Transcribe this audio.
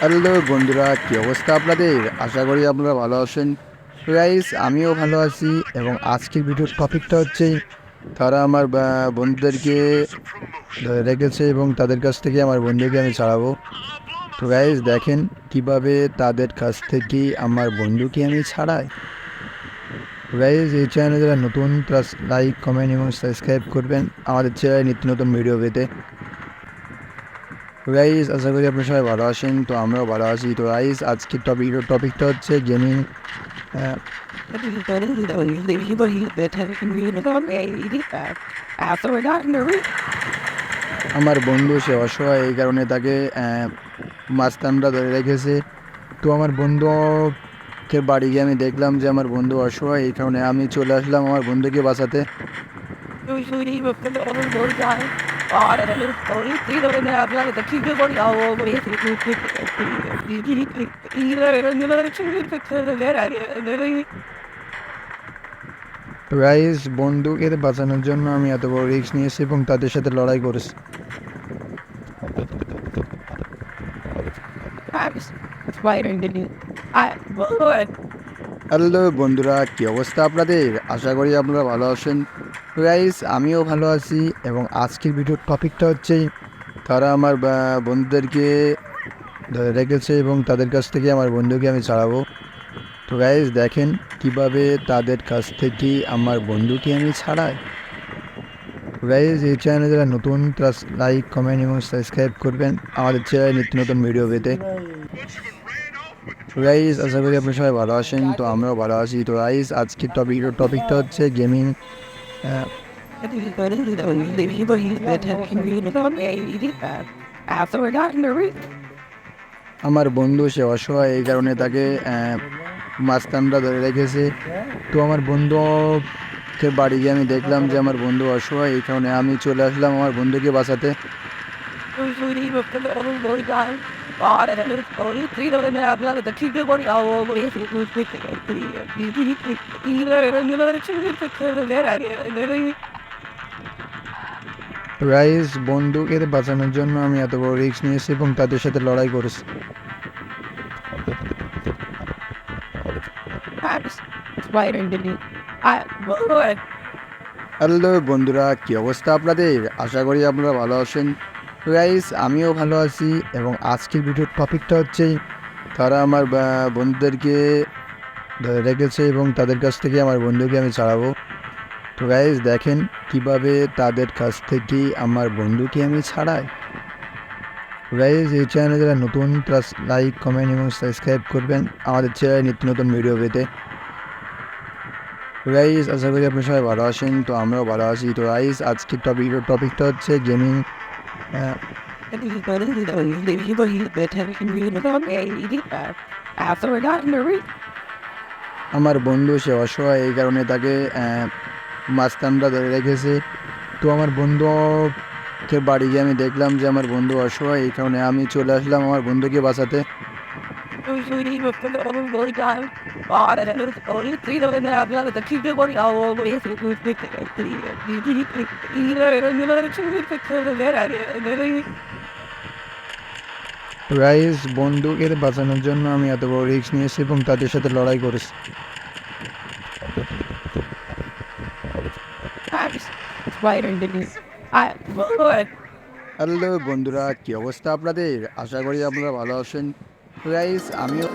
Hello বন্ধুরা, কী অবস্থা আপনাদের? আশা করি আপনারা ভালো আছেন। গাইস আমিও ভালো আছি এবং আজকের ভিডিওর টপিকটা হচ্ছে, তারা আমার বন্ধুদেরকে রেখেছে এবং তাদের কাছ থেকে আমার বন্ধুকে আমি ছাড়াবো। তো গাইস দেখেন কীভাবে তাদের কাছ থেকে আমার বন্ধুকে আমি ছাড়াই। গাইজ এই চ্যানেলে যারা নতুন প্লাস লাইক কমেন্ট এবং সাবস্ক্রাইব করবেন। আমাদের চ্যানেলে নিত্য নতুন ভিডিও পেতে। গাইজ আশা করি আপনার সবাই ভালো আছেন তো আমরাও ভালো আছি। তো গাইজ আজকের টপিক টপিকটা হচ্ছে গেমিং আমার বন্ধু সে অসহায় এই কারণে তাকে মাস্তানরা ধরে রেখেছে। তো আমার বন্ধুকে বাড়ি গিয়ে আমি দেখলাম যে আমার বন্ধু অসহায় এই কারণে আমি চলে আসলাম আমার বন্ধুকে বাঁচাতে। রাইস বন্ধুকে বাঁচানোর জন্য আমি এত বড় রিস্ক নিয়েছি এবং তাদের সাথে লড়াই করেছি হ্যালো বন্ধুরা, কী অবস্থা আপনাদের? আশা করি আপনারা ভালো আছেন। গাইস আমিও ভালো আছি এবং আজকের ভিডিওর টপিকটা হচ্ছে তারা আমার বন্ধুদেরকে ধরে রেখেছে এবং তাদের কাছ থেকে আমার বন্ধুকে আমি ছাড়াবো। তো গাইস দেখেন কীভাবে তাদের কাছ থেকে আমার বন্ধুকে আমি ছাড়াই। গাইজ এই চ্যানেলে যারা নতুন লাইক কমেন্ট এবং সাবস্ক্রাইব করবেন। আমাদের চ্যানেলে নিত্য নতুন ভিডিও পেতে। গাইজ আশা করি আপনি সবাই ভালো আছেন, তো আমরাও ভালো আছি। তো গাইজ আজকের টপিক টপিকটা হচ্ছে গেমিং আমার বন্ধু, সে অসহায় এই কারণে তাকে মাস্তানরা ধরে রেখেছে। তো আমার বন্ধুকে বাড়ি গিয়ে আমি দেখলাম যে আমার বন্ধু অসহায়, এই কারণে আমি চলে আসলাম আমার বন্ধুকে বাঁচাতে রাইস বন্ধুকে বাঁচানোর জন্য আমি এত বড় রিস্ক নিয়েছি এবং তাদের সাথে লড়াই করেছি। হ্যালো বন্ধুরা, কি অবস্থা আপনাদের? আশা করি আপনারা ভালো আছেন। গাইস আমিও ভালো আছি এবং আজকের ভিডিওর টপিকটা হচ্ছে তারা আমার বন্ধুদেরকে ধরে রেখেছে এবং তাদের কাছ থেকে আমার বন্ধুকে আমি ছাড়াবো। তো গাইস দেখেন কীভাবে তাদের কাছ থেকে আমার বন্ধুকে আমি ছাড়াই। গাইজ এই চ্যানেলে যারা নতুন প্লাস লাইক কমেন্ট এবং সাবস্ক্রাইব করবেন আমাদের চ্যানেলে নিত্য নতুন ভিডিও পেতে। গাইজ আশা করি আপনার সবাই ভালো আছেন, তো আমরাও ভালো আছি। তো গাইজ আজকের টপিক টপিকটা হচ্ছে গেমিং আমার বন্ধু সে অসহায় এই কারণে তাকে মাস্তানরা ধরে রেখেছে। তো আমার বন্ধুকে বাড়ি গিয়ে আমি দেখলাম যে আমার বন্ধু অসহায় এই কারণে আমি চলে আসলাম আমার বন্ধুকে বাঁচাতে। রাইস বন্ধুকে বাঁচানোর জন্য আমি এত বড় রিস্ক নিয়েছি এবং তাদের সাথে লড়াই করেছি। হ্যালো বন্ধুরা, কী অবস্থা আপনাদের? আশা করি আপনারা ভালো আছেন। রাইস আমিও